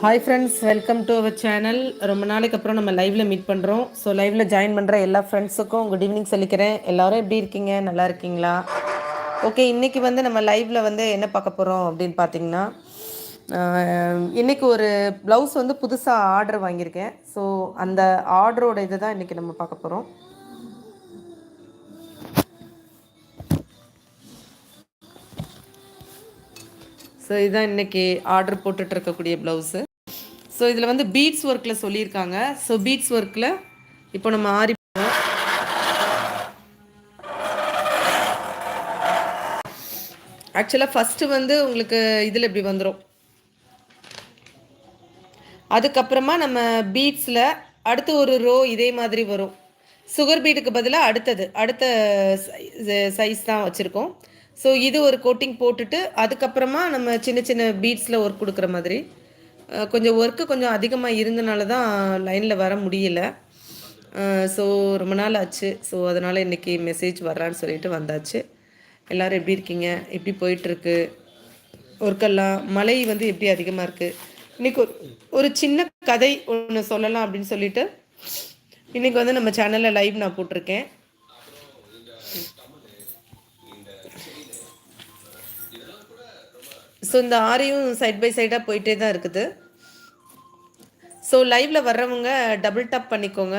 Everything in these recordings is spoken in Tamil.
Hi friends welcome to our channel ரொம்ப நாளைக்கு அப்புறம் நம்ம லைவ்ல மீட் பண்ணுறோம் ஸோ லைவ்ல ஜாயின் பண்ணுற எல்லா ஃப்ரெண்ட்ஸுக்கும் குட் ஈவினிங் சொல்லிக்கிறேன். எல்லாரும் எப்படி இருக்கீங்க? நல்லா இருக்கீங்களா? ஓகே இன்றைக்கி வந்து நம்ம லைவில் வந்து என்ன பார்க்க போகிறோம் அப்படின்னு பார்த்தீங்கன்னா இன்றைக்கி ஒரு ப்ளவுஸ் வந்து புதுசாக ஆர்டர் வாங்கியிருக்கேன். ஸோ அந்த ஆர்டரோட இதை தான் இன்றைக்கி நம்ம பார்க்க போகிறோம் ஸோ இதுதான் இன்றைக்கி ஆர்டர் போட்டுட்ருக்கக்கூடிய ப்ளவுஸு ஸோ இதில் வந்து பீட்ஸ் ஒர்க்கில் சொல்லியிருக்காங்க. ஸோ பீட்ஸ் ஒர்க்கில் இப்போ நம்ம ஆரி ஆக்சுவலாக ஃபஸ்ட்டு வந்து உங்களுக்கு இதில் இப்படி வந்துடும் அதுக்கப்புறமா நம்ம பீட்ஸில் அடுத்து ஒரு ரோ இதே மாதிரி வரும். சுகர் பீட்டுக்கு பதிலாக அடுத்தது அடுத்த சைஸ் தான் வச்சுருக்கோம். ஸோ இது ஒரு கோட்டிங் போட்டுட்டு அதுக்கப்புறமா நம்ம சின்ன சின்ன பீட்ஸில் ஒர்க் கொடுக்குற மாதிரி. கொஞ்சம் ஒர்க்கு கொஞ்சம் அதிகமாக இருந்தனால தான் லைனில் வர முடியல. ஸோ ரொம்ப நாள் ஆச்சு. ஸோ அதனால் இன்றைக்கி மெசேஜ் வர்றான்னு சொல்லிட்டு வந்தாச்சு. எல்லோரும் எப்படி இருக்கீங்க? எப்படி போயிட்டுருக்கு? ஒர்க்கெல்லாம் மழை வந்து எப்படி அதிகமாக இருக்குது இன்னைக்கு ஒரு ஒரு சின்ன கதை ஒன்று சொல்லலாம் அப்படின்னு சொல்லிட்டு இன்னைக்கு வந்து நம்ம சேனலில் லைவ் நான் போட்டிருக்கேன். ஸோ இந்த ஆரையும் சைட் பை சைடாக போயிட்டே தான் இருக்குது. ஸோ லைவில் வர்றவங்க டபுள் டப் பண்ணிக்கோங்க.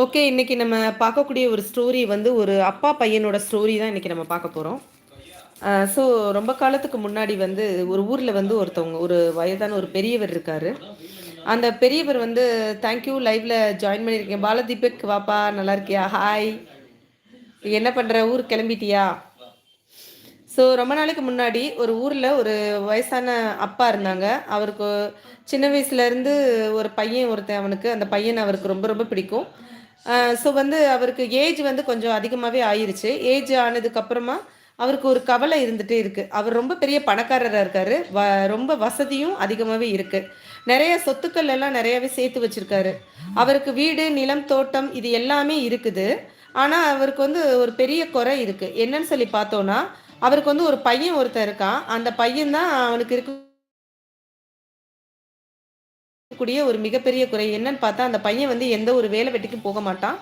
ஓகே இன்னைக்கு நம்ம பார்க்கக்கூடிய ஒரு ஸ்டோரி வந்து ஒரு அப்பா பையனோட ஸ்டோரி தான் இன்னைக்கு நம்ம பார்க்க போகிறோம் ஸோ ரொம்ப காலத்துக்கு முன்னாடி வந்து ஒரு ஊரில் வந்து ஒருத்தவங்க ஒரு வயதான ஒரு பெரியவர் இருக்காரு. அந்த பெரியவர் வந்து தேங்க்யூ லைவ்ல ஜாயின் பண்ணியிருக்கேன் பாலதீபக் வாப்பா நல்லா இருக்கியா? ஹாய் என்ன பண்ணுற ஊர் கிளம்பிட்டியா? ஸோ ரொம்ப நாளைக்கு முன்னாடி ஒரு ஊரில் ஒரு வயசான அப்பா இருந்தாங்க. அவருக்கு சின்ன வயசுலேருந்து ஒரு பையன் ஒருத்தன் அவனுக்கு. அந்த பையன் அவருக்கு ரொம்ப ரொம்ப பிடிக்கும். ஸோ வந்து அவருக்கு ஏஜ் வந்து கொஞ்சம் அதிகமாகவே ஆயிருச்சு. ஏஜ் ஆனதுக்கப்புறமா அவருக்கு ஒரு கவலை இருந்துகிட்டே இருக்குது அவர் ரொம்ப பெரிய பணக்காரராக இருக்காரு. வ ரொம்ப வசதியும் அதிகமாகவே இருக்குது நிறைய சொத்துக்கள் எல்லாம் நிறையாவே சேர்த்து வச்சிருக்காரு. அவருக்கு வீடு நிலம் தோட்டம் இது எல்லாமே இருக்குது. ஆனால் அவருக்கு வந்து ஒரு பெரிய குறை இருக்குது என்னன்னு சொல்லி பார்த்தோன்னா அவருக்கு வந்து ஒரு பையன் ஒருத்தர் இருக்கான். அந்த பையன் தான் அவனுக்கு இருக்க கூடிய ஒரு மிகப்பெரிய குறை என்னன்னு பார்த்தா அந்த பையன் வந்து எந்த ஒரு வேலை வெட்டிக்கும் போக மாட்டான்.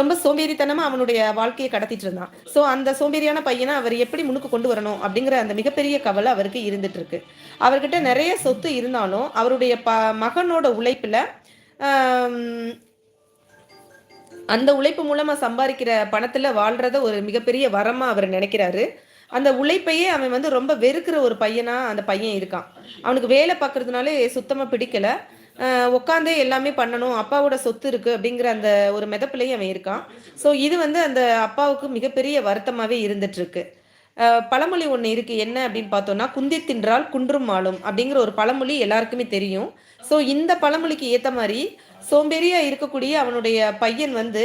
ரொம்ப சோம்பேறித்தனமா அவனுடைய வாழ்க்கையை கடத்திட்டு இருந்தான். ஸோ அந்த சோம்பேறியான பையனை அவர் எப்படி முன்னுக்கு கொண்டு வரணும் அப்படிங்கிற அந்த மிகப்பெரிய கவலை அவருக்கு இருந்துட்டு இருக்கு. அவர்கிட்ட நிறைய சொத்து இருந்தாலும் அவருடைய ப மகனோட உழைப்புல அந்த உழைப்பு மூலமா சம்பாதிக்கிற பணத்துல வாழ்றத ஒரு மிகப்பெரிய வரமா அவர் நினைக்கிறாரு. அந்த உழைப்பையே அவன் வந்து ரொம்ப வெறுக்கிற ஒரு பையனா அந்த பையன் இருக்கான். அவனுக்கு வேலை பார்க்கறதுனாலே சுத்தமா பிடிக்கல. உட்காந்தே எல்லாமே பண்ணணும். அப்பாவோட சொத்து இருக்கு அப்படிங்கிற அந்த ஒரு மிதப்பிலையும் அவன் இருக்கான். ஸோ இது வந்து அந்த அப்பாவுக்கு மிகப்பெரிய வருத்தமாகவே இருந்துட்டு இருக்கு பழமொழி ஒன்று இருக்கு. என்ன அப்படின்னு பார்த்தோம்னா குந்தி தின்றால் குன்றும் ஆளும் அப்படிங்கிற ஒரு பழமொழி எல்லாருக்குமே தெரியும். ஸோ இந்த பழமொழிக்கு ஏற்ற மாதிரி சோம்பேறியா இருக்கக்கூடிய அவனுடைய பையன் வந்து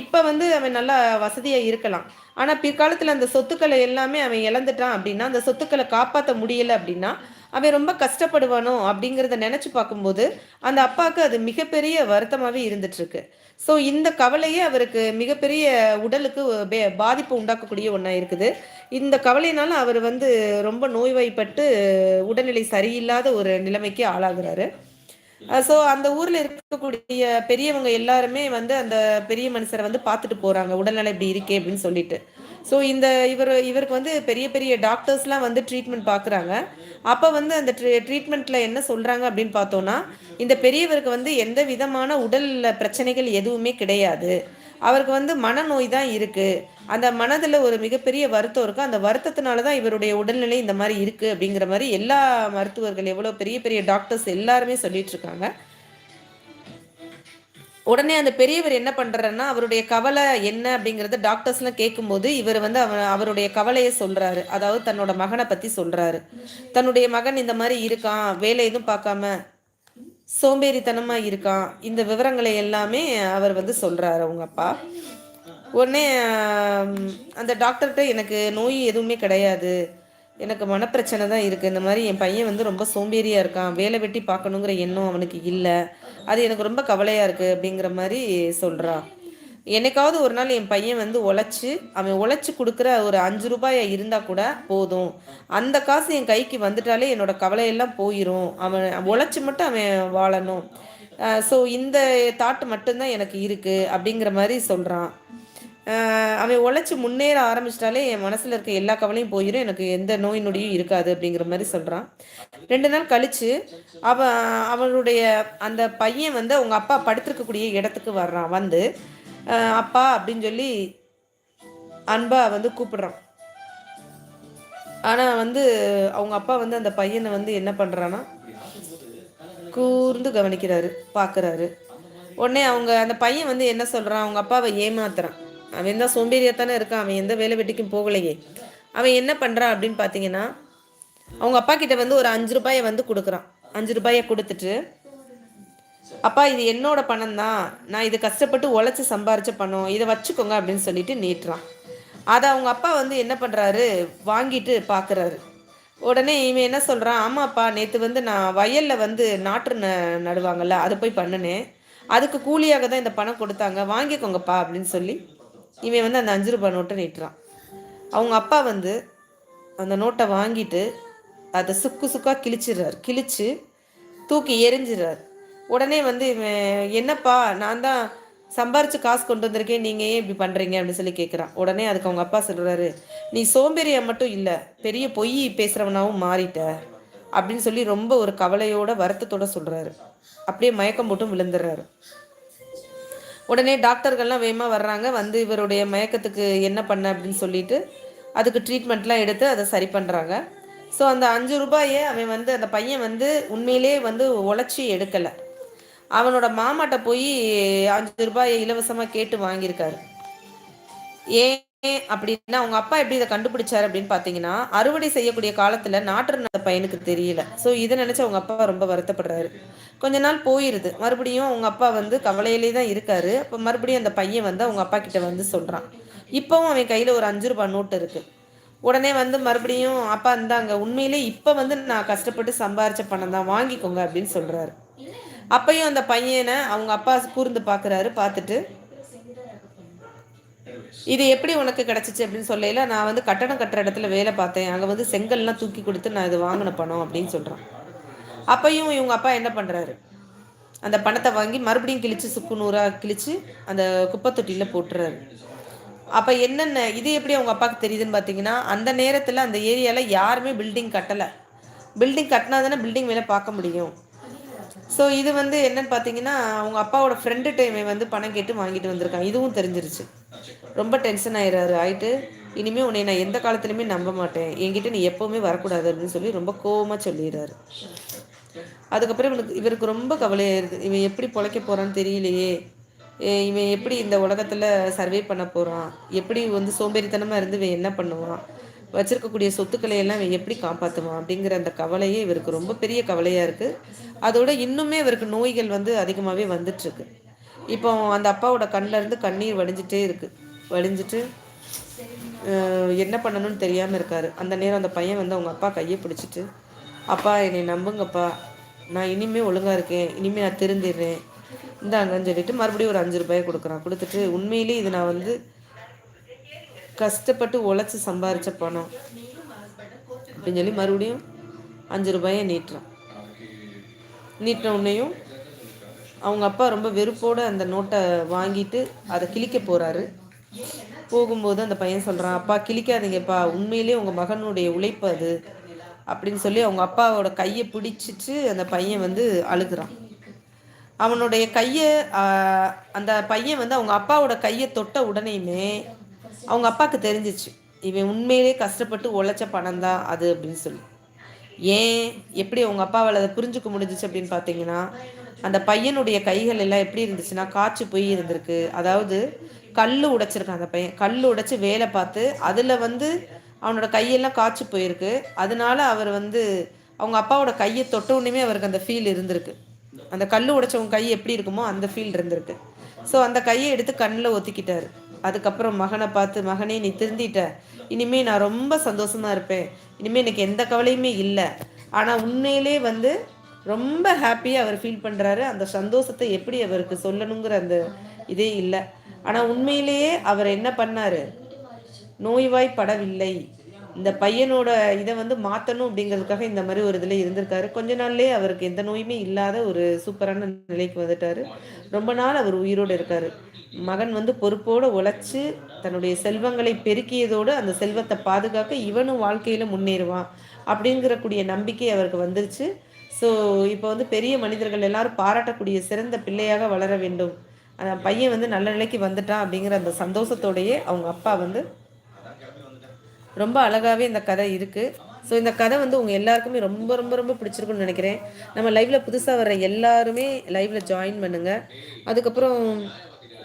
இப்போ இப்ப வந்து அவன் நல்லா வசதியா இருக்கலாம். ஆனா பிற்காலத்துல அந்த சொத்துக்களை எல்லாமே அவன் இழந்துட்டான் அப்படின்னா அந்த சொத்துக்களை காப்பாற்ற முடியல அப்படின்னா அவன் ரொம்ப கஷ்டப்படுவானோ அப்படிங்கிறத நினச்சி பார்க்கும்போது அந்த அப்பாவுக்கு அது மிகப்பெரிய வருத்தமாகவே இருந்துட்டுருக்கு. ஸோ இந்த கவலையே அவருக்கு மிகப்பெரிய உடலுக்கு பே- பாதிப்பு உண்டாக்கக்கூடிய ஒன்றா இருக்குது. இந்த கவலையினால அவர் வந்து ரொம்ப நோய்வாய்ப்பட்டு உடல்நிலை சரியில்லாத ஒரு நிலைமைக்கு ஆளாகிறாரு. ஸோ அந்த ஊரில் இருக்கக்கூடிய பெரியவங்க எல்லாருமே வந்து அந்த பெரிய மனுஷரை வந்து பார்த்துட்டு போகிறாங்க உடல்நிலை இப்படி இருக்கே அப்படின்னு சொல்லிட்டு. ஸோ இந்த இவர் இவருக்கு வந்து பெரிய பெரிய டாக்டர்ஸ்லாம் வந்து ட்ரீட்மெண்ட் பார்க்குறாங்க அப்போ வந்து அந்த ட்ரீட்மெண்ட்டில் என்ன சொல்கிறாங்க அப்படின்னு பார்த்தோன்னா இந்த பெரியவருக்கு வந்து எந்த விதமான உடல் பிரச்சனைகள் எதுவுமே கிடையாது. அவருக்கு வந்து மனநோய் தான் இருக்குது அந்த மனதில் ஒரு மிகப்பெரிய வருத்தம் இருக்குது அந்த வருத்தத்தினால தான் இவருடைய உடல்நிலை இந்த மாதிரி இருக்குது அப்படிங்கிற மாதிரி எல்லா மருத்துவர்கள் எவ்வளோ பெரிய பெரிய டாக்டர்ஸ் எல்லாருமே சொல்லிகிட்ருக்காங்க இருக்காங்க. உடனே அந்த பெரியவர் என்ன பண்றாருன்னா அவருடைய கவலை என்ன அப்படிங்கறத டாக்டர்ஸ்லாம் கேட்கும்போது இவர் வந்து அவ அவருடைய கவலையை சொல்றாரு. அதாவது தன்னோட மகனை பத்தி சொல்றாரு. தன்னுடைய மகன் இந்த மாதிரி இருக்கான் வேலை எதுவும் பார்க்காம சோம்பேறித்தனமா இருக்கான். இந்த விவரங்களை எல்லாமே அவர் வந்து சொல்றாரு அவங்க அப்பா. உடனே அந்த டாக்டர்கிட்ட எனக்கு நோய் எதுவுமே கிடையாது. எனக்கு மனப்பிரச்சனை தான் இருக்குது இந்த மாதிரி என் பையன் வந்து ரொம்ப சோம்பேறியாக இருக்கான். வேலை வெட்டி பார்க்கணுங்கிற எண்ணம் அவனுக்கு இல்லை. அது எனக்கு ரொம்ப கவலையாக இருக்குது அப்படிங்கிற மாதிரி சொல்கிறான் என்னைக்காவது ஒரு நாள் என் பையன் வந்து உழைச்சி அவன் உழைச்சி கொடுக்குற ஒரு அஞ்சு ரூபாயா இருந்தால் கூட போதும். அந்த காசு என் கைக்கு வந்துட்டாலே என்னோட கவலையெல்லாம் போயிடும் அவன் உழைச்சி மட்டும் அவன் வாழணும். ஸோ இந்த தாட் மட்டும்தான் எனக்கு இருக்குது அப்படிங்கிற மாதிரி சொல்கிறான் அவன் உழைச்சி முன்னேற ஆரம்பிச்சிட்டாலே என் மனசில் இருக்க எல்லா கவலையும் போயிடும் எனக்கு எந்த நோய் நொடியும் இருக்காது அப்படிங்கிற மாதிரி சொல்கிறான் ரெண்டு நாள் கழித்து அவன் அவனுடைய அந்த பையன் வந்து அவங்க அப்பா படுத்திருக்கக்கூடிய இடத்துக்கு வர்றான். வந்து அப்பா அப்படின்னு சொல்லி அன்பா வந்து கூப்பிடுறான். ஆனால் வந்து அவங்க அப்பா வந்து அந்த பையனை வந்து என்ன பண்ணுறான்னா கூர்ந்து கவனிக்கிறாரு பார்க்குறாரு உடனே அவங்க அந்த பையன் வந்து என்ன சொல்கிறான் அவங்க அப்பாவை ஏமாத்துறான். அவன் தான் சோம்பேறியாத்தானே இருக்கான் அவன் எந்த வேலை வெட்டிக்கும் போகலையே. அவன் என்ன பண்ணுறான் அப்படின்னு பார்த்தீங்கன்னா அவங்க அப்பா கிட்ட வந்து ஒரு அஞ்சு ரூபாயை வந்து கொடுக்குறான். அஞ்சு ரூபாயை கொடுத்துட்டு அப்பா இது என்னோட பணம் தான் நான் இது கஷ்டப்பட்டு உழைச்சி சம்பாரிச்ச பணம். இதை வச்சுக்கோங்க அப்படின்னு சொல்லிட்டு நீட்டுறான். அதை அவங்க அப்பா வந்து என்ன பண்ணுறாரு வாங்கிட்டு பார்க்குறாரு உடனே இவன் என்ன சொல்கிறான் ஆமாப்பா நேற்று வந்து நான் வயலில் வந்து நாற்று ந நடுவாங்கள்ல அதை போய் பண்ணினேன். அதுக்கு கூலியாக தான் இந்த பணம் கொடுத்தாங்க. வாங்கிக்கோங்கப்பா அப்படின்னு சொல்லி இவன் வந்து அந்த அஞ்சு ரூபாய் நோட்டை நீட்டுறான். அவங்க அப்பா வந்து அந்த நோட்டை வாங்கிட்டு அதை சுக்கு சுக்காக கிழிச்சிடுறாரு. கிழிச்சு தூக்கி எரிஞ்சிடுறாரு. உடனே வந்து இவன் என்னப்பா நான் தான் சம்பாரித்து காசு கொண்டு வந்திருக்கேன். நீங்கள் ஏன் இப்படி பண்ணுறீங்க அப்படின்னு சொல்லி கேட்குறான் உடனே அதுக்கு அவங்க அப்பா சொல்கிறாரு நீ சோம்பேறியா மட்டும் இல்லை பெரிய பொய் பேசுகிறவனாவும் மாறிட்ட. அப்படின்னு சொல்லி ரொம்ப ஒரு கவலையோட வருத்தத்தோட சொல்கிறாரு அப்படியே மயக்கம் போட்டும் விழுந்துடுறாரு. உடனே டாக்டர்கள்லாம் வேகமாக வர்றாங்க. வந்து இவருடைய மயக்கத்துக்கு என்ன பண்ண அப்படின்னு சொல்லிட்டு அதுக்கு ட்ரீட்மெண்ட்லாம் எடுத்து அதை சரி பண்ணுறாங்க ஸோ அந்த அஞ்சு ரூபாயை அவன் வந்து அந்த பையன் வந்து உண்மையிலே வந்து உழைச்சி எடுக்கலை. அவனோட மாமாட்ட போய் அஞ்சு ரூபாயை இலவசமாக கேட்டு வாங்கியிருக்காரு. ஏன் அப்படின்னா அவங்க அப்பா எப்படி இதை கண்டுபிடிச்சாரு அப்படின்னு பார்த்தீங்கன்னா அறுவடை செய்யக்கூடிய காலத்துல நாட்டு நட பையனுக்கு தெரியல. ஸோ இதை நினைச்சு அவங்க அப்பா ரொம்ப வருத்தப்படுறாரு. கொஞ்ச நாள் போயிருது. மறுபடியும் அவங்க அப்பா வந்து கவலையிலே தான் இருக்காரு. அப்போ மறுபடியும் அந்த பையன் வந்து அவங்க அப்பா கிட்ட வந்து சொல்றான். இப்பவும் அவன் கையில் ஒரு அஞ்சு ரூபாய் நோட்டு இருக்கு. உடனே வந்து மறுபடியும் அப்பா இருந்தாங்க உண்மையிலே இப்போ வந்து நான் கஷ்டப்பட்டு சம்பாரிச்ச பணம் தான் வாங்கிக்கோங்க அப்படின்னு சொல்றாரு. அப்பையும் அந்த பையனை அவங்க அப்பா கூர்ந்து பார்க்குறாரு பார்த்துட்டு இது எப்படி உனக்கு கிடைச்சிச்சு அப்படின்னு சொல்லையில நான் வந்து கட்டடம் கட்டுற இடத்துல வேலை பார்த்தேன். அங்கே வந்து செங்கல்லாம் தூக்கி கொடுத்து நான் இது வாங்கின பணம் அப்படின்னு சொல்கிறான் அப்பையும் இவங்க அப்பா என்ன பண்ணுறாரு அந்த பணத்தை வாங்கி மறுபடியும் கிழிச்சு சுக்கு நூறாக கிழிச்சு அந்த குப்பை தொட்டியில் போட்டுறாரு. அப்போ என்னென்ன இது எப்படி அவங்க அப்பாவுக்கு தெரியுதுன்னு பார்த்தீங்கன்னா அந்த நேரத்தில் அந்த ஏரியாவில் யாருமே பில்டிங் கட்டலை. பில்டிங் கட்டினா தானே பில்டிங் வேலை பார்க்க முடியும். ஸோ இது வந்து என்னன்னு பார்த்தீங்கன்னா அவங்க அப்பாவோட ஃப்ரெண்டு டைமை வந்து பணம் கேட்டு வாங்கிட்டு வந்திருக்கான் இதுவும் தெரிஞ்சிருச்சு. ரொம்ப டென்ஷன் ஆயிடுறாரு ஆயிட்டு இனிமேல் உன்னை நான் எந்த காலத்துலையுமே நம்ப மாட்டேன். என்கிட்ட நீ எப்போவுமே வரக்கூடாது அப்படின்னு சொல்லி ரொம்ப கோவமாக சொல்லிடுறாரு. அதுக்கப்புறம் இவனுக்கு இவருக்கு ரொம்ப கவலையாயிருது இவன் எப்படி பொழைக்க போகிறான்னு தெரியலையே. இவன் எப்படி இந்த உலகத்தில் சர்வே பண்ண போகிறான் எப்படி வந்து சோம்பேறித்தனமாக இருந்து இவன் என்ன பண்ணுவான்? வச்சிருக்கக்கூடிய சொத்துக்களை எல்லாம் இவன் எப்படி காப்பாற்றுவான் அப்படிங்கிற அந்த கவலையே இவருக்கு ரொம்ப பெரிய கவலையாக இருக்குது அதோட இன்னுமே இவருக்கு நோய்கள் வந்து அதிகமாகவே வந்துட்டுருக்கு இப்போ அந்த அப்பாவோட கண்ணுல இருந்து கண்ணீர் வடிஞ்சிட்டே இருக்கு. வடிஞ்சிட்டு என்ன பண்ணணும்னு தெரியாமல் இருக்காரு. அந்த நேரம் அந்த பையன் வந்து அவங்க அப்பா கையை பிடிச்சிட்டு அப்பா என்னை நம்புங்கப்பா. நான் இனிமே ஒழுங்காக இருக்கேன். இனிமே நான் திருந்திடுறேன். இந்தாங்கன்னு சொல்லிட்டு மறுபடியும் ஒரு அஞ்சு ரூபாயை கொடுக்குறான். கொடுத்துட்டு உண்மையிலேயே இது நான் வந்து கஷ்டப்பட்டு உழைச்சி சம்பாரிச்ச பணம். அப்படின்னு சொல்லி மறுபடியும் அஞ்சு ரூபாயை நீட்டுறான். நீட்டின உடனேயும் அவங்க அப்பா ரொம்ப வெறுப்போட அந்த நோட்டை வாங்கிட்டு அதை கிழிக்க போறாரு. போகும்போது அந்த பையன் சொல்றான் அப்பா கிழிக்காதீங்கப்பா. உண்மையிலேயே உங்க மகனுடைய உழைப்பு அது. அப்படின்னு சொல்லி அவங்க அப்பாவோட கையை பிடிச்சிட்டு அந்த பையன் வந்து அழுகுறான். அவனுடைய கையை அந்த பையன் வந்து அவங்க அப்பாவோட கையை தொட்ட உடனேயுமே அவங்க அப்பாவுக்கு தெரிஞ்சிச்சு இவன் உண்மையிலே கஷ்டப்பட்டு உழைச்ச பணம் தான் அது அப்படின்னு சொல்லி. ஏன்? எப்படி அவங்க அப்பாவால் அதை புரிஞ்சுக்க முடிஞ்சிச்சு அப்படின்னு பார்த்தீங்கன்னா அந்த பையனுடைய கைகள் எல்லாம் எப்படி இருந்துச்சுன்னா காய்ச்சி போய் இருந்திருக்கு. அதாவது கல் உடைச்சிருக்கான் அந்த பையன். கல் உடைச்சி வேலை பார்த்து அதில் வந்து அவனோட கையெல்லாம் காய்ச்சி போயிருக்கு. அதனால அவர் வந்து அவங்க அப்பாவோட கையை தொட்ட உடனே அவருக்கு அந்த ஃபீல் இருந்திருக்கு. அந்த கல் உடைச்சவங்க கை எப்படி இருக்குமோ அந்த ஃபீல் இருந்திருக்கு. ஸோ அந்த கையை எடுத்து கண்ணில் ஒத்திக்கிட்டாரு. அதுக்கப்புறம் மகனை பார்த்து மகனே நீ திருந்திட்ட. இனிமே நான் ரொம்ப சந்தோஷமா இருப்பேன். இனிமே எனக்கு எந்த கவலையுமே இல்லை. ஆனால் உண்மையிலே வந்து ரொம்ப ஹாப்பியாக அவர் ஃபீல் பண்ணுறாரு அந்த சந்தோஷத்தை எப்படி அவருக்கு சொல்லணுங்கிற அந்த இதே இல்லை. ஆனால் உண்மையிலேயே அவர் என்ன பண்ணார்? நோய்வாய்ப்படவில்லை. இந்த பையனோட இதை வந்து மாற்றணும் அப்படிங்கிறதுக்காக இந்த மாதிரி ஒரு இதில் இருந்திருக்காரு. கொஞ்ச நாள்லேயே அவருக்கு எந்த நோயுமே இல்லாத ஒரு சூப்பரான நிலைக்கு வந்துட்டார். ரொம்ப நாள் அவர் உயிரோடு இருக்கார். மகன் வந்து பொறுப்போடு உழைச்சி தன்னுடைய செல்வங்களை பெருக்கியதோடு அந்த செல்வத்தை பாதுகாக்க இவனும் வாழ்க்கையில் முன்னேறுவான் அப்படிங்கிறக்கூடிய நம்பிக்கை அவருக்கு வந்துருச்சு. ஸோ இப்போ வந்து பெரிய மனிதர்கள் எல்லாரும் பாராட்டக்கூடிய சிறந்த பிள்ளையாக வளர வேண்டும். அந்த பையன் வந்து நல்ல நிலைக்கு வந்துட்டான் அப்படிங்கிற அந்த சந்தோஷத்தோடையே அவங்க அப்பா வந்து ரொம்ப அழகாகவே இந்த கதை இருக்குது ஸோ இந்த கதை வந்து உங்கள் எல்லாருக்குமே ரொம்ப ரொம்ப ரொம்ப பிடிச்சிருக்குன்னு நினைக்கிறேன். நம்ம லைவில் புதுசாக வர எல்லாருமே லைவில் ஜாயின் பண்ணுங்கள் அதுக்கப்புறம்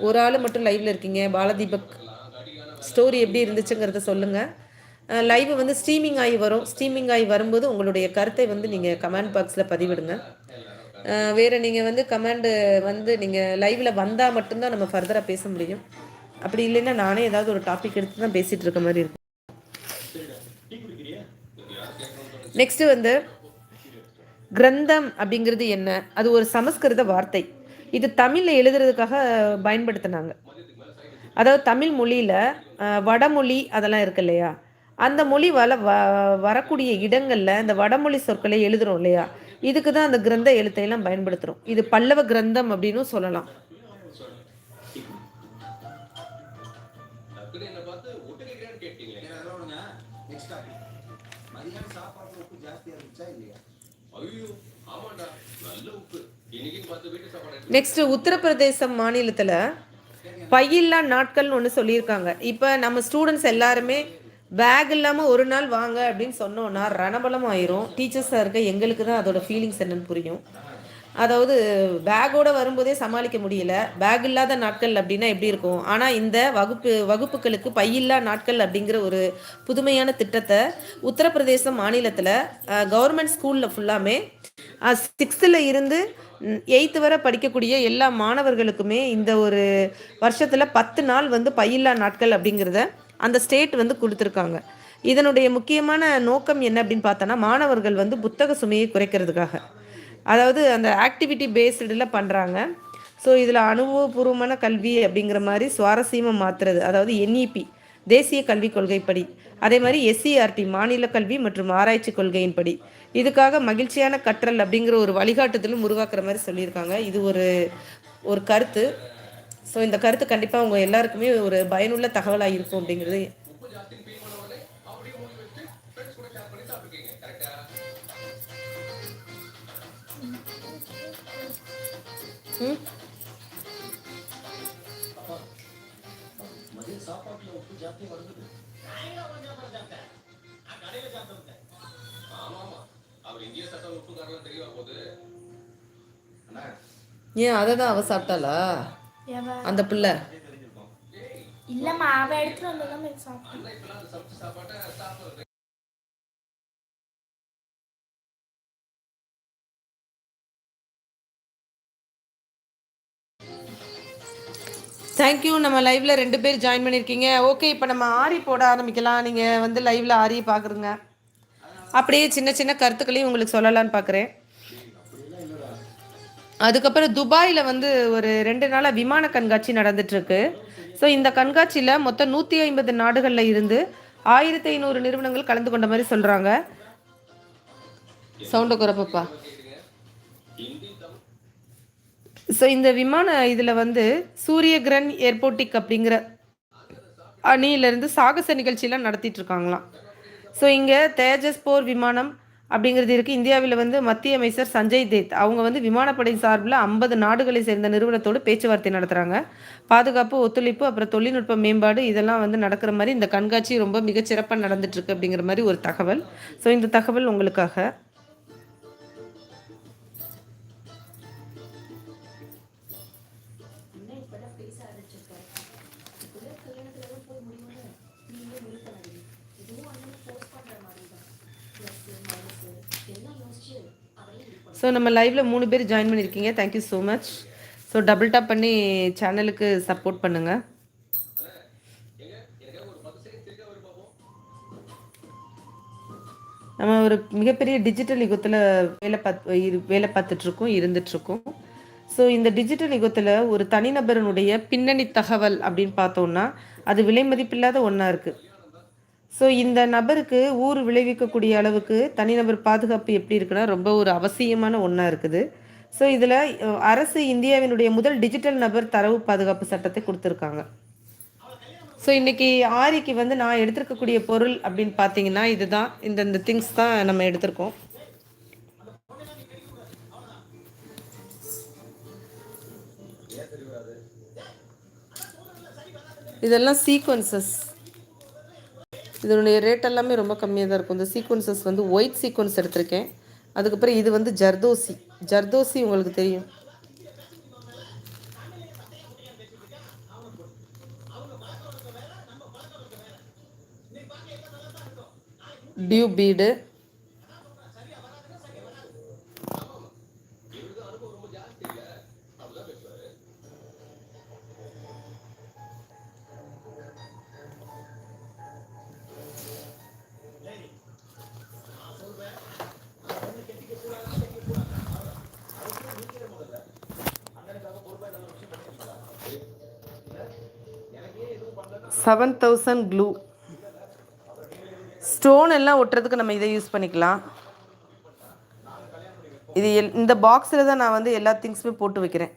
ஒரு ஆள் மட்டும் லைவில் இருக்கீங்க. பாலதீபக் ஸ்டோரி எப்படி இருந்துச்சுங்கிறத சொல்லுங்கள் லைவ் வந்து ஸ்ட்ரீமிங் ஆகி வரும். ஸ்ட்ரீமிங் ஆகி வரும்போது உங்களுடைய கருத்தை வந்து நீங்கள் கமெண்ட் பாக்ஸில் பதிவிடுங்க. வேறு நீங்கள் வந்து கமெண்டு வந்து நீங்கள் லைவில் வந்தால் மட்டும்தான் நம்ம ஃபர்தராக பேச முடியும். அப்படி இல்லைன்னா நானே ஏதாவது ஒரு டாபிக் எடுத்து தான் பேசிகிட்டு இருக்க மாதிரி இருக்கும். நெக்ஸ்ட் வந்து கிரந்தம் அப்படிங்கிறது என்ன? அது ஒரு சமஸ்கிருத வார்த்தை. இது தமிழில் எழுதுறதுக்காக பயன்படுத்தினாங்க. அதாவது தமிழ் மொழியில் வடமொழி அதெல்லாம் இருக்கு இல்லையா? அந்த மொழி வல வ வரக்கூடிய இடங்களில் இந்த வடமொழி சொற்களை எழுதுறோம் இல்லையா? இதுக்கு தான் அந்த கிரந்த எழுத்தையெல்லாம் பயன்படுத்துகிறோம் இது பல்லவ கிரந்தம் அப்படின்னும் சொல்லலாம். நெக்ஸ்ட் உத்தரப்பிரதேசம் மாநிலத்தில் பையில்லா நாட்கள்னு ஒன்று சொல்லியிருக்காங்க. இப்போ நம்ம ஸ்டூடெண்ட்ஸ் எல்லாருமே பேக் இல்லாமல் ஒரு நாள் வாங்க அப்படின்னு சொன்னோன்னா ரணபலம் ஆயிரும் டீச்சர்ஸாக இருக்க எங்களுக்கு தான் அதோட ஃபீலிங்ஸ் என்னன்னு புரியும். அதாவது பேக்கோட வரும்போதே சமாளிக்க முடியல. பேக் இல்லாத நாட்கள் அப்படின்னா எப்படி இருக்கும்? ஆனால் இந்த வகுப்பு வகுப்புகளுக்கு பையில்லா நாட்கள் அப்படிங்கிற ஒரு புதுமையான திட்டத்தை உத்தரப்பிரதேச மாநிலத்தில் கவர்மெண்ட் ஸ்கூலில் ஃபுல்லாமே சிக்ஸ்த்தில் இருந்து எயித்து வரை படிக்கக்கூடிய எல்லா மாணவர்களுக்குமே இந்த ஒரு வருஷத்தில் பத்து நாள் வந்து பையில்லா நாட்கள் அப்படிங்கிறத அந்த ஸ்டேட் வந்து கொடுத்துருக்காங்க. இதனுடைய முக்கியமான நோக்கம் என்ன அப்படின்னு பார்த்தோன்னா மாணவர்கள் வந்து புத்தக சுமையை குறைக்கிறதுக்காக. அதாவது அந்த ஆக்டிவிட்டி பேஸ்டில் பண்ணுறாங்க ஸோ இதில் அனுபவபூர்வமான கல்வி அப்படிங்கிற மாதிரி சுவாரஸ்யமாக மாற்றுறது அதாவது என்இபி தேசிய கல்விக் கொள்கைப்படி. அதே மாதிரி எஸ்சிஆர்டி மாநில கல்வி மற்றும் ஆராய்ச்சி கொள்கையின்படி. இதுக்காக மகிழ்ச்சியான கற்றல் அப்படிங்கிற ஒரு வழிகாட்டுதலும் உருவாக்குற மாதிரி சொல்லியிருக்காங்க. இது ஒரு ஒரு கருத்து. ஸோ இந்த கருத்து கண்டிப்பாக அவங்க எல்லாருக்குமே ஒரு பயனுள்ள தகவலாக இருக்கும் அப்படிங்கிறது ம்? ஏன் அதை தான் அவ சாப்பிட்டாளா? அந்த பிள்ளை. இல்லம்மா அவ எடுத்துட்டு வந்ததான் எனக்கு சாப்பிட்டேன். தேங்க்யூ நம்ம லைவ்ல ரெண்டு பேர் ஜாயின் பண்ணியிருக்கீங்க ஓகே இப்போ நம்ம ஆரி போட ஆரம்பிக்கலாம். நீங்கள் வந்து லைவ்ல ஆரி பார்க்குறங்க அப்படியே சின்ன சின்ன கருத்துக்களையும் உங்களுக்கு சொல்லலாம்னு பார்க்குறேன் அதுக்கப்புறம் துபாயில் வந்து ஒரு ரெண்டு நாளாக விமான கண்காட்சி நடந்துட்டு இருக்கு ஸோ இந்த கண்காட்சியில் மொத்தம் நூற்றி ஐம்பது நாடுகளில் இருந்து ஆயிரத்தி ஐநூறு நிறுவனங்கள் கலந்து கொண்ட மாதிரி சொல்கிறாங்க சவுண்டை குறப்பப்பா. ஸோ இந்த விமான இதில் வந்து சூரிய கிரண் ஏர்போர்ட்டிக் அப்படிங்கிற அணியிலேருந்து சாகச நிகழ்ச்சியெலாம் நடத்திட்டு இருக்காங்களாம். ஸோ இங்கே தேஜஸ் போர் விமானம் அப்படிங்கிறது இருக்குது இந்தியாவில் வந்து மத்திய அமைச்சர் சஞ்சய் தேத் அவங்க வந்து விமானப்படை சார்பில் ஐம்பது நாடுகளை சேர்ந்த நிறுவனத்தோடு பேச்சுவார்த்தை நடத்துகிறாங்க பாதுகாப்பு ஒத்துழைப்பு அப்புறம் தொழில்நுட்ப மேம்பாடு இதெல்லாம் வந்து நடக்கிற மாதிரி இந்த கண்காட்சி ரொம்ப மிகச்சிறப்பாக நடந்துட்டுருக்கு அப்படிங்கிற மாதிரி ஒரு தகவல். ஸோ இந்த தகவல் உங்களுக்காக. ஸோ நம்ம லைவில் மூணு பேர் ஜாயின் பண்ணியிருக்கீங்க thank you so much so double tap பண்ணி சேனலுக்கு சப்போர்ட் பண்ணுங்கள் நம்ம ஒரு மிகப்பெரிய டிஜிட்டல் யுகத்தில் வேலை பார்த்து இரு- வேலை பார்த்துட்ருக்கோம் இருந்துகிட்ருக்கோம் ஸோ இந்த டிஜிட்டல் யுகத்தில் ஒரு தனிநபரனுடைய பின்னணி தகவல் அப்படின்னு பார்த்தோம்னா அது விலை மதிப்பில்லாத ஒன்றா இருக்குது ஸோ இந்த நபருக்கு ஊர் விளைவிக்கக்கூடிய அளவுக்கு தனிநபர் பாதுகாப்பு எப்படி இருக்குன்னா ரொம்ப ஒரு அவசியமான ஒன்றா இருக்குது. ஸோ இதில் அரசு இந்தியாவினுடைய முதல் டிஜிட்டல் நபர் தரவு பாதுகாப்பு சட்டத்தை கொடுத்துருக்காங்க. ஸோ இன்றைக்கி ஆரிக்கு வந்து நான் எடுத்திருக்கக்கூடிய பொருள் அப்படின்னு பார்த்தீங்கன்னா இதுதான். இந்த இந்த திங்ஸ் தான் நம்ம எடுத்திருக்கோம். இதெல்லாம் சீக்வன்சஸ் இதனுடைய ரேட் எல்லாமே ரொம்ப கம்மியாக தான் இருக்கும். இந்த சீக்வன்சஸ் வந்து ஒயிட் சீக்வன்ஸ் எடுத்திருக்கேன். அதுக்கப்புறம் இது வந்து ஜர்தோசி. ஜர்தோசி உங்களுக்கு தெரியும். Tube bead seven thousand glue stone எல்லாம் ஒட்டுறதுக்கு நம்ம இதை யூஸ் பண்ணிக்கலாம். இது எல் இந்த பாக்ஸில் தான் நான் வந்து எல்லா திங்ஸுமே போட்டு வைக்கிறேன்.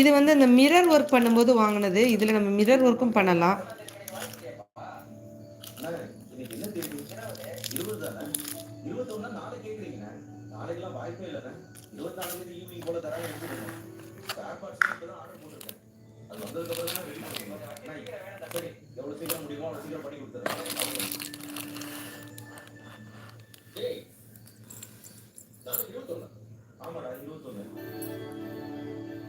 இது வந்து இந்த மிரர் ஒர்க் பண்ணும்போது வாங்கினது. இதில் நம்ம மிரர் ஒர்க்கும் பண்ணலாம்.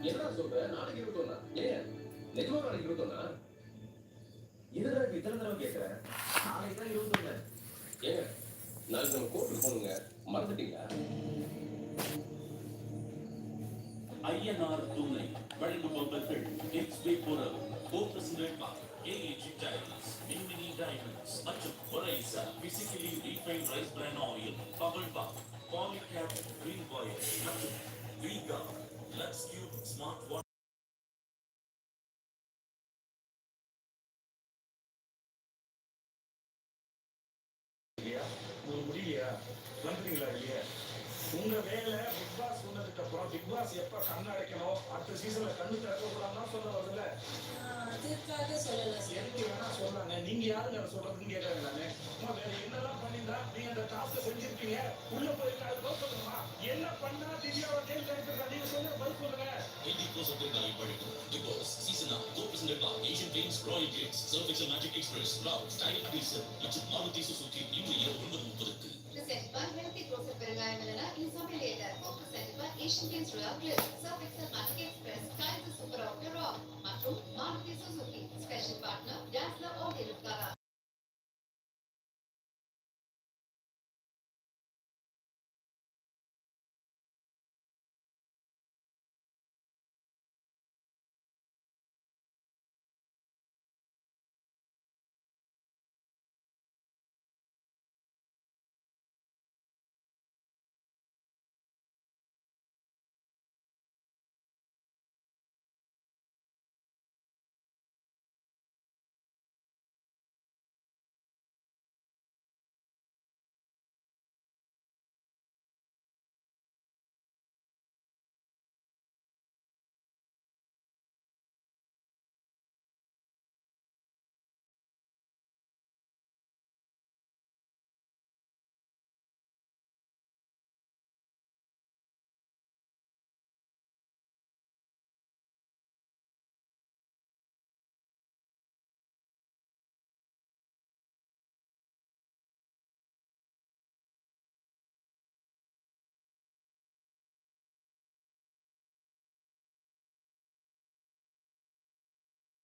என்ன சொல்ற? நாளைக்கு இருபத்தொன்னா? ஏன்? நிஜமா நாளைக்கு இருபத்தொன்னா? இதுதான் இத்தனை தடவை கேட்குறேன் நாளைக்கு தான் இருபத்தொன்னு. ஏங்க நாளைக்கு நம்ம கோர்ட்டுக்கு போகணுங்க. மறந்துட்டீங்களா? ஐயனார் துணை வழங்குபவர்கள் எக்ஸ்பே பொருள் கோபுரசினேபா ஏஏஜி டைமண்ட்ஸ் மின்மினி டைமண்ட்ஸ் மற்றும் Oryza physically refine rice bran oil Powell பா பாலிகேப் கிரீன் ஆயில் மற்றும் வீகா லக்ஸ் கியூப் முடியலையா இல்லையா? உங்க வேலை பிக் பாஸ் சொன்னதுக்கு அப்புறம் பிக் பாஸ் எப்ப கண் அடைக்கணும்? அடுத்த சீசன்ல கண்ணு திறக்க கூடாதுன்னா சொல்ல வருதுல்ல? அதற்காக சொல்லல சார் எனக்கு வேணா சொல்றாங்க நீங்க யாருங்க சொல்றதுன்னு கேட்கறாங்க நானு. அம்மா, வேற என்னெல்லாம் பண்ணிருந்தா நீங்க அந்த டாஸ்க செஞ்சிருப்பீங்க? உள்ள போயிருக்கா அது சொல்லுமா என்ன பண்ணா திவ்யாவை கேள்வி கேட்கறா நீங்க சொல்லுங்க பதில் சொல்லுங்க எயிட்டி ப்ளஸ் நாளை வழங்கும் பிக் பாஸ் சீசனா கோபுரசினேபா ஏஷியன் பெயிண்ட்ஸ் ராயல் கேட்ஸ் சர்ஃபெக்சல் மேஜிக் எக்ஸ்பிரஸ் ராவ் ஸ்டைல் டீசல் மற்றும் மாருதி சுசுகி இன்று இரவு ஒன்பது முப்பதுக்கு Center Healthy Perugayamalana is a Focal Center Asian Games Royal Cliff, Surf Excel Market Express, Kaiser Super